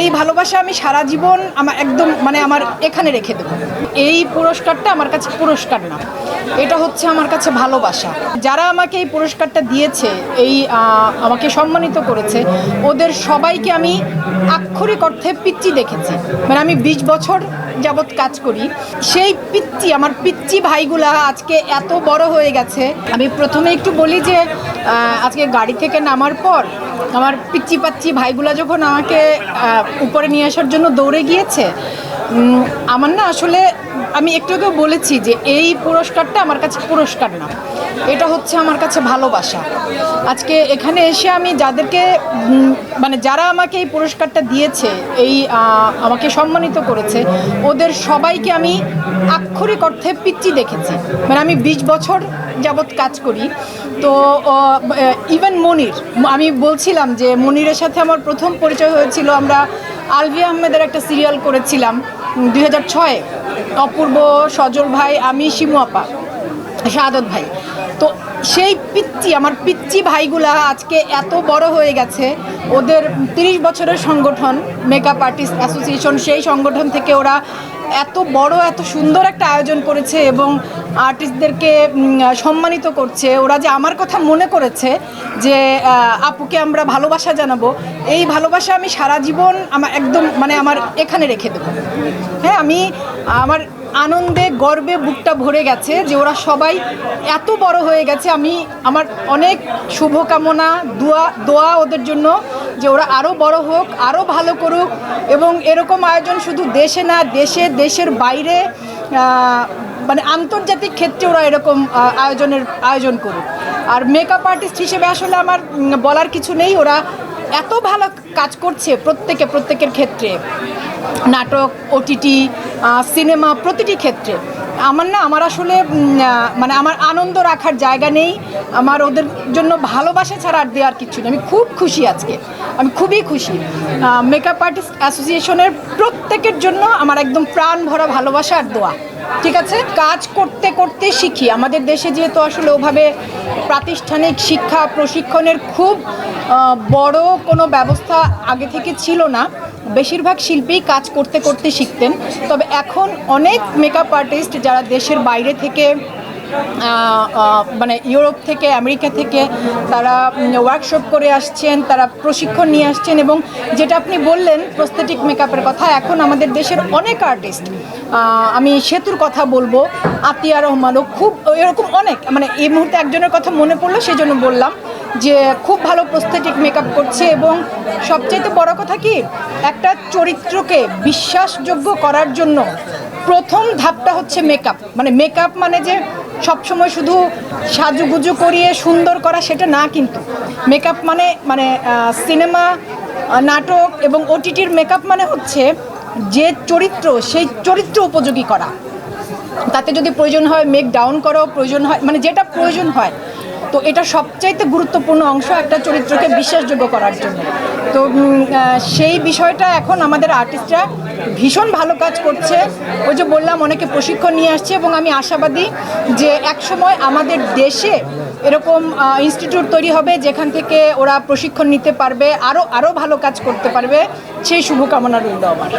এই ভালোবাসা আমি সারা জীবন আমার একদম মানে আমার এখানে রেখে দেবো। এই পুরস্কারটা আমার কাছে পুরস্কার না। এটা হচ্ছে আমার কাছে ভালোবাসা। যারা আমাকে এই পুরস্কারটা দিয়েছে, এই আমাকে সম্মানিত করেছে, ওদের সবাইকে আমি আক্ষরিক অর্থে পিচ্চি দেখেছি। মানে আমি বিশ বছর যাবৎ কাজ করি। সেই পিচ্চি, আমার পিচ্চি ভাইগুলা আজকে এত বড় হয়ে গেছে। আমি প্রথমে একটু বলি যে আজকে গাড়ি থেকে নামার পর আমার পিচ্চি পাচ্ছি ভাইগুলা যখন আমাকে উপরে নিয়ে আসার জন্য দৌড়ে গিয়েছে আমার না আসলে আমি একটু আগে বলেছি যে এই পুরস্কারটা আমার কাছে পুরস্কার না। এটা হচ্ছে আমার কাছে ভালোবাসা। আজকে এখানে এসে আমি যাদেরকে মানে যারা আমাকে এই পুরস্কারটা দিয়েছে, এই আমাকে সম্মানিত করেছে, ওদের সবাইকে আমি আক্ষরিক অর্থে পিচ্চি দেখেছি। মানে আমি বিশ বছর যাবৎ কাজ করি। তো ইভেন মনির, আমি বলছিলাম যে মনিরের সাথে আমার প্রথম পরিচয় হয়েছিল, আমরা আলভি আহমেদের একটা সিরিয়াল করেছিলাম। দুই অপূর্ব সজল ভাই, আমি শিমু আপা, শাহাদত ভাই। তো সেই পিচ্চি, আমার পিচ্চি ভাইগুলা আজকে এত বড় হয়ে গেছে, ওদের তিরিশ বছরের সংগঠন মেকআপ আর্টিস্ট অ্যাসোসিয়েশন সেই সংগঠন থেকে ওরা এত বড়, এত সুন্দর একটা আয়োজন করেছে এবং আর্টিস্টদেরকে সম্মানিত করছে। ওরা যে আমার কথা মনে করেছে যে আপুকে আমরা ভালোবাসা জানাব, এই ভালোবাসা আমি সারা জীবন আমার একদম মানে আমার এখানে রেখে দেবো। হ্যাঁ আমি আমার আনন্দে, গর্বে বুকটা ভরে গেছে যে ওরা সবাই এত বড় হয়ে গেছে। আমি আমার অনেক শুভকামনা, দোয়া দোয়া ওদের জন্য। যে ওরা আরও বড় হোক আরও ভালো করুক এবং এরকম আয়োজন শুধু দেশে না, দেশে, দেশের বাইরে মানে আন্তর্জাতিক ক্ষেত্রে ওরা এরকম আয়োজনের আয়োজন করুক। আর মেকআপ আর্টিস্ট হিসেবে আসলে আমার বলার কিছু নেই, ওরা এত ভালো কাজ করছে প্রত্যেকে, প্রত্যেকের ক্ষেত্রে। নাটক ওটিটি সিনেমা প্রতিটি ক্ষেত্রে। আমার না, আমার আসলে মানে আমার আনন্দ রাখার জায়গা নেই। আমার ওদের জন্য ভালোবাসা ছাড়া আর দেওয়ার কিছু নেই। আমি খুব খুশি আজকে। আমি খুবই খুশি। মেকআপ আর্টিস্ট অ্যাসোসিয়েশনের প্রত্যেকের জন্য আমার একদম প্রাণ ভরা ভালোবাসা আর দোয়া। ঠিক আছে? কাজ করতে করতে শিখি। আমাদের দেশে যেহেতু আসলে ওভাবে প্রাতিষ্ঠানিক শিক্ষা প্রশিক্ষণের খুব বড় কোনো ব্যবস্থা আগে থেকে ছিল না। বেশিরভাগ শিল্পী কাজ করতে করতে শিখতেন। তবে এখন অনেক মেকআপ আর্টিস্ট যারা দেশের বাইরে থেকে মানে ইউরোপ থেকে, আমেরিকা থেকে তারা ওয়ার্কশপ করে আসছেন, তারা প্রশিক্ষণ নিয়ে আসছেন এবং যেটা আপনি বললেন প্রস্থেটিক মেকআপের কথা, এখন আমাদের দেশের অনেক আর্টিস্ট আমি সেতুর কথা বলব, আতিয়া রহমানও খুব, এরকম অনেক মানে এই মুহূর্তে একজনের কথা মনে পড়ল সেই জন্য বললাম যে খুব ভালো প্রস্থেটিক মেকআপ করছে এবং সবচাইতে বড় কথা কি, একটা চরিত্রকে বিশ্বাসযোগ্য করার জন্য প্রথম ধাপটা হচ্ছে মেকআপ মানে মেকআপ মানে যে সবসময় শুধু সাজুগুজু করিয়ে সুন্দর করা সেটা না কিন্তু। মেকআপ মানে মানে সিনেমা নাটক এবং ওটিটির মেকআপ মানে হচ্ছে যে চরিত্র, সেই চরিত্র উপযোগী করা। তাতে যদি প্রয়োজন হয় মেক ডাউন করো, প্রয়োজন হয় মানে যেটা প্রয়োজন হয় তো এটা সবচাইতে গুরুত্বপূর্ণ অংশ একটা চরিত্রকে বিশ্বাসযোগ্য করার জন্য। তো সেই বিষয়টা এখন আমাদের আর্টিস্টরা ভীষণ ভালো কাজ করছে। ওই যে বললাম, অনেকে প্রশিক্ষণ নিয়ে আসছে এবং আমি আশাবাদী যে একসময় আমাদের দেশে এরকম ইনস্টিটিউট তৈরি হবে যেখান থেকে ওরা প্রশিক্ষণ নিতে পারবে আরও আরও ভালো কাজ করতে পারবে। সেই শুভকামনা রইল আমার।